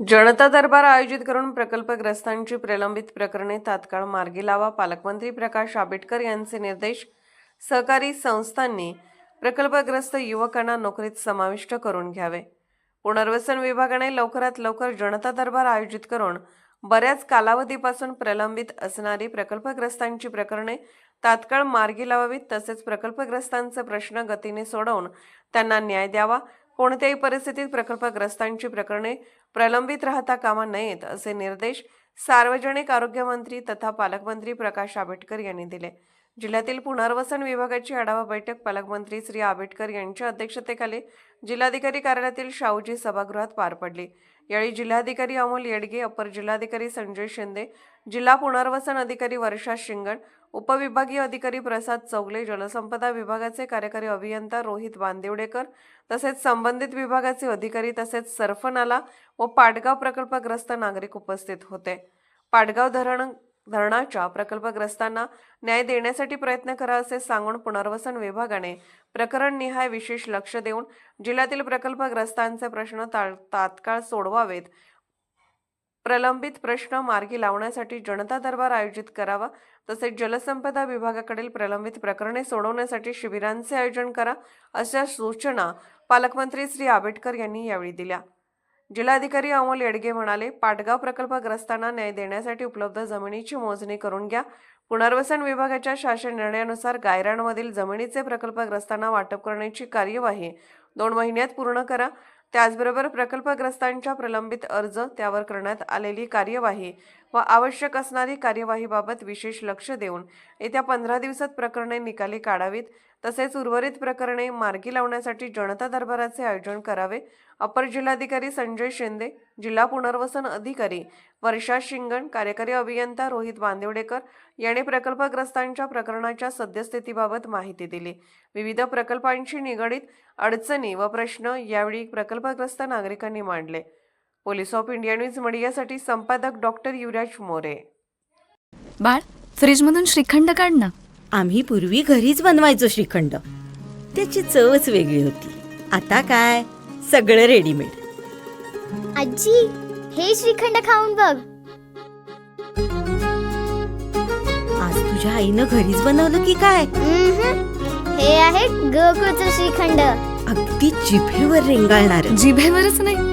जनता दरबार आयोजित करून प्रकल्पग्रस्तांची प्रलंबित प्रकरणे तात्काळ मार्गी लावा. पालकमंत्री प्रकाश आंबेडकर यांचे निर्देश सहकारी संस्थांनी प्रकल्पग्रस्त युवकांना नोकरीत समाविष्ट करून घ्यावे. पुनर्वसन विभागाने लवकरात लवकर जनता दरबार आयोजित करून बऱ्याच कालावधीपासून प्रलंबित असणारी प्रकल्पग्रस्तांची प्रकरणे तात्काळ मार्गी लावावीत तसेच प्रकल्पग्रस्तांचे प्रश्न गतीने सोडवून त्यांना न्याय द्यावा. कोणत्याही परिस्थितीत प्रकल्पग्रस्तांची प्रकरणे प्रलंबित राहता कामा नयेत असे निर्देश सार्वजनिक आरोग्यमंत्री तथा पालकमंत्री प्रकाश आंबेडकर यांनी दिले. जिल्ह्यातील पुनर्वसन विभागाची आढावा बैठक पालकमंत्री श्री आंबेडकर यांच्या अध्यक्षतेखाली जिल्हाधिकारी कार्यालयातील शाहूजी सभागृहात पार पडली. यावेळी जिल्हाधिकारी अमोल येडगे अपर जिल्हाधिकारी संजय शिंदे जिल्हा पुनर्वसन अधिकारी वर्षा शिंगण उपविभागीय अधिकारी प्रसाद चौगले जलसंपदा विभागाचे कार्यकारी अभियंता रोहित बांदिवडेकर तसेच संबंधित विभागाचे अधिकारी तसेच सर्फनाला व पाटगाव प्रकल्पग्रस्त नागरिक उपस्थित होते. पाटगाव धरण धरणाच्या प्रकल्पग्रस्तांना न्याय देण्यासाठी प्रयत्न करा असे सांगून पुनर्वसन विभागाने प्रकरण निहाय विशेष लक्ष देऊन जिल्ह्यातील प्रकल्पग्रस्तांचे प्रश्न ता- तात्काळ सोडवावेत प्रलंबित प्रश्न मार्गी लावण्यासाठी जनता दरबार आयोजित करावा तसेच जलसंपदा विभागाकडील प्रलंबित प्रकरणे सोडवण्यासाठी शिबिरांचे आयोजन करा अशा सूचना पालकमंत्री श्री आंबेडकर यांनी यावेळी दिल्या. जिल्हाधिकारी अमोल येडगे म्हणाले पाटगाव प्रकल्पग्रस्तांना न्याय देण्यासाठी उपलब्ध जमिनीची मोजणी करून घ्या. पुनर्वसन विभागाच्या शासन निर्णयानुसार गायरानमधील जमिनीचे प्रकल्पग्रस्तांना वाटप करण्याची कार्यवाही दोन महिन्यात पूर्ण करा. त्याचबरोबर प्रकल्पग्रस्तांच्या प्रलंबित अर्ज त्यावर करण्यात आलेली कार्यवाही व आवश्यक असणारी कार्यवाहीबाबत विशेष लक्ष देऊन येत्या पंधरा दिवसात प्रकरणे निकाली काढावीत. तसेच उर्वरित प्रकरणे मार्गी लावण्यासाठी जनता दरबाराचे आयोजन करावे. अपर जिल्हाधिकारी संजय शिंदे जिल्हा पुनर्वसन अधिकारी वर्षा शिंगण कार्यकारी अभियंता रोहित बांदिवडेकर यांनी प्रकल्पग्रस्तांच्या प्रकरणाच्या सद्यस्थितीबाबत माहिती दिली. विविध प्रकल्पांशी निगडीत अडचणी व प्रश्न यावेळी प्रकल्पग्रस्त नागरिकांनी मांडले. पोलीस ऑफ इंडिया न्यूज मीडियासाठी संपादक डॉक्टर युवराज मोरे. बाळ फ्रीजमधून श्रीखंड काढ ना. आम्ही पूर्वी घरीच बनवायचो श्रीखंड. त्याची चवच वेगळी होती. आता काय? सगळं रेडीमेड आजी हे श्रीखंड खाऊन बघ. आज तुझ्या आईनं घरीच बनवलं की काय. हे आहे गोकुळचं श्रीखंड. अगदी जिभेवर रेंगाळणार. जिभेवरच नाही.